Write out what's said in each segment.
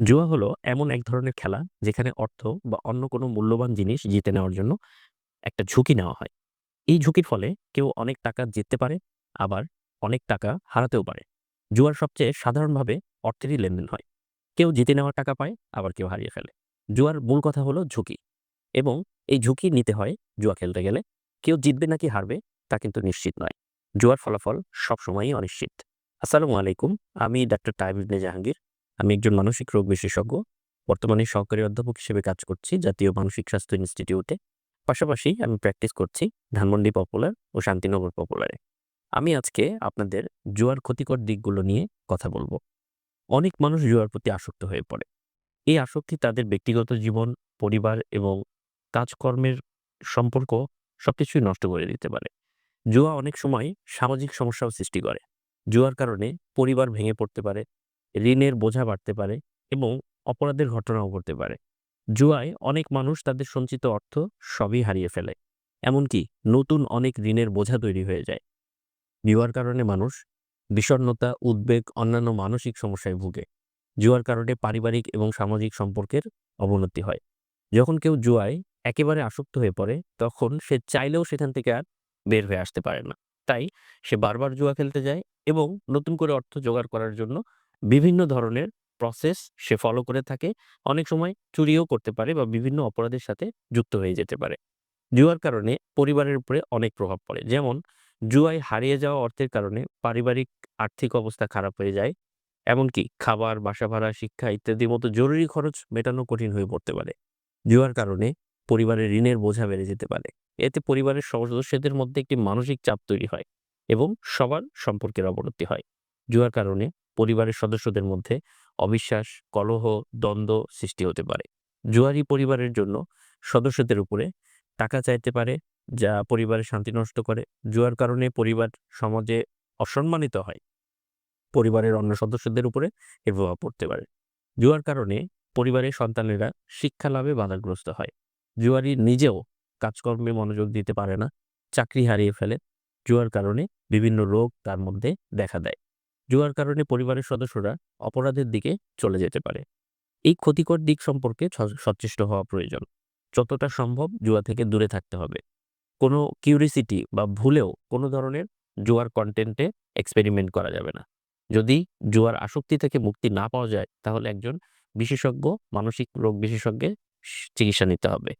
জুয়া হলো এমন এক ধরনের খেলা যেখানে অর্থ বা অন্য কোনো মূল্যবান জিনিস জিতে নেওয়ার জন্য একটা ঝুঁকি নেওয়া হয়। এই ঝুঁকির ফলে কেউ অনেক টাকা জিততে পারে, আবার অনেক টাকা হারাতেও পারে। জুয়ার সবচেয়ে সাধারণভাবে অর্থেরই লেনদেন হয়। কেউ জিতে নেওয়া টাকা পায়, আবার কেউ হারিয়ে ফেলে। জুয়ার মূল কথা হলো ঝুঁকি এবং এই ঝুঁকি নিতে হয় জুয়া খেলতে গেলে। কেউ জিতবে নাকি হারবে তা কিন্তু নিশ্চিত নয়। জুয়ার ফলাফল সবসময়ই অনিশ্চিত। আসসালামু আলাইকুম। আমি ডাক্তার তাইম ইবনে জাহাঙ্গীর। আমি একজন মানসিক রোগ বিশেষজ্ঞ। বর্তমানে সহকারী অধ্যাপক হিসেবে কাজ করছি জাতীয় মানসিক স্বাস্থ্য ইনস্টিটিউটে। পাশাপাশি আমি প্র্যাকটিস করছি ধানমন্ডি পপুলার ও শান্তিনগর পপুলারে। আমি আজকে আপনাদের জুয়ার ক্ষতিকর দিকগুলো নিয়ে কথা বলব। অনেক মানুষ জুয়ার প্রতি আসক্ত হয়ে পড়ে। এই আসক্তি তাদের ব্যক্তিগত জীবন, পরিবার এবং কাজকর্মের সম্পর্ক সবকিছুই নষ্ট করে দিতে পারে। জুয়া অনেক সময় সামাজিক সমস্যাও সৃষ্টি করে। জুয়ার কারণে পরিবার ভেঙে পড়তে পারে, ঋণের বোঝা বাড়তে পারে এবং অপরাধের ঘটনাও ঘটতে পারে। জুয়ায় অনেক মানুষ তাদের সঞ্চিত অর্থ সবই হারিয়ে ফেলে। এমনকি নতুন অনেক ঋণের বোঝা তৈরি হয়ে যায়। জুয়ার কারণে মানুষ বিষণ্ণতা, উদ্বেগ, অন্যান্য মানসিক সমস্যায় ভুগে। জুয়ার কারণে পারিবারিক এবং সামাজিক সম্পর্কের অবনতি হয়। যখন কেউ জুয়ায় একেবারে আসক্ত হয়ে পড়ে, তখন সে চাইলেও সেখান থেকে আর বের হয়ে আসতে পারে না। তাই সে বারবার জুয়া খেলতে যায় এবং নতুন করে অর্থ জোগাড় করার জন্য বিভিন্ন ধরনের প্রসেস সে ফলো করে থাকে। অনেক সময় চুরিও করতে পারে বা বিভিন্ন অপরাধের সাথে যুক্ত হয়ে যেতে পারে। জুয়ার কারণে পরিবারের উপরে অনেক প্রভাব পড়ে। যেমন জুয়ায় হারিয়ে যাওয়া অর্থের কারণে পারিবারিক আর্থিক অবস্থা খারাপ হয়ে যায়। এমনকি খাবার, বাসা ভাড়া, শিক্ষা ইত্যাদির মতো জরুরি খরচ মেটানো কঠিন হয়ে পড়তে পারে। জুয়ার কারণে পরিবারের ঋণের বোঝা বেড়ে যেতে পারে। এতে পরিবারের সদস্যদের মধ্যে একটি মানসিক চাপ তৈরি হয় এবং সবার সম্পর্কের অবনতি হয়। জুয়ার কারণে পরিবারের সদস্যদের মধ্যে অবিশ্বাস, কলহ, দ্বন্দ্ব সৃষ্টি হতে পারে। জুয়ারি পরিবারের জন্য সদস্যদের উপরে টাকা চাইতে পারে, যা পরিবারের শান্তি নষ্ট করে। জুয়ার কারণে পরিবার সমাজে অসম্মানিত হয়। পরিবারের অন্য সদস্যদের উপরে এর প্রভাব পড়তে পারে। জুয়ার কারণে পরিবারের সন্তানেরা শিক্ষা লাভে বাধাগ্রস্ত হয়। জুয়ারি নিজেও কাজকর্মে মনোযোগ দিতে পারে না, চাকরি হারিয়ে ফেলে। জুয়ার কারণে বিভিন্ন রোগ তার মধ্যে দেখা দেয়। জুয়ার কারণে পরিবারের সদস্যরা অপরাধের দিকে চলে যেতে পারে। এই ক্ষতিকর দিক সম্পর্কে সচেষ্ট হওয়া প্রয়োজন। যতটা সম্ভব জুয়া থেকে দূরে থাকতে হবে। কোনো কিউরিসিটি বা ভুলেও কোনো ধরনের জুয়ার কন্টেন্টে এক্সপেরিমেন্ট করা যাবে না। যদি জুয়ার আসক্তি থেকে মুক্তি না পাওয়া যায়, তাহলে একজন বিশেষজ্ঞ, মানসিক রোগ বিশেষজ্ঞের চিকিৎসা নিতে হবে।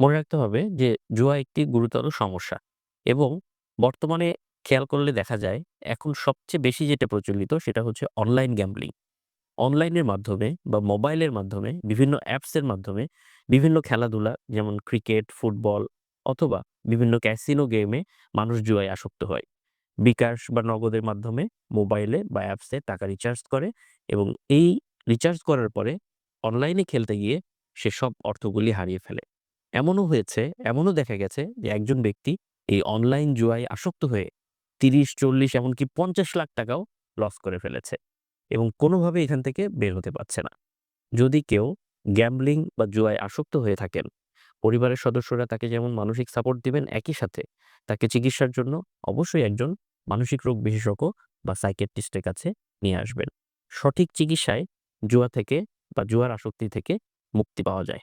মনে রাখতে হবে যে জুয়া একটি গুরুতর সমস্যা এবং বর্তমানে খেয়াল করলে দেখা যায় এখন সবচেয়ে বেশি যেটা প্রচলিত সেটা হচ্ছে অনলাইন গ্যাম্বলিং। অনলাইনের মাধ্যমে বা মোবাইলের মাধ্যমে বিভিন্ন অ্যাপসের মাধ্যমে বিভিন্ন খেলাধুলা যেমন ক্রিকেট, ফুটবল অথবা বিভিন্ন ক্যাসিনো গেমে মানুষ জুয়ায় আসক্ত হয়। বিকাশ বা নগদের মাধ্যমে মোবাইলে বা অ্যাপসে টাকা রিচার্জ করে এবং এই রিচার্জ করার পরে অনলাইনে খেলতে গিয়ে সে সব অর্থগুলি হারিয়ে ফেলে। এমনও হয়েছে, এমনও দেখা গেছে যে একজন ব্যক্তি এই অনলাইন জুয়ায় আসক্ত হয়ে ৩০, ৪০ এমনকি ৫০ লাখ টাকাও লস করে ফেলেছে এবং কোনোভাবে এখান থেকে বের হতে পারছে না। যদি কেউ গ্যাম্বলিং বা জুয়ায় আসক্ত হয়ে থাকেন, পরিবারের সদস্যরা তাকে যেমন মানসিক সাপোর্ট দিবেন, একই সাথে তাকে চিকিৎসার জন্য অবশ্যই একজন মানসিক রোগ বিশেষজ্ঞ বা সাইকিয়াট্রিস্ট এর কাছে নিয়ে আসবেন। সঠিক চিকিৎসায় জুয়া থেকে বা জুয়ার আসক্তি থেকে মুক্তি পাওয়া যায়।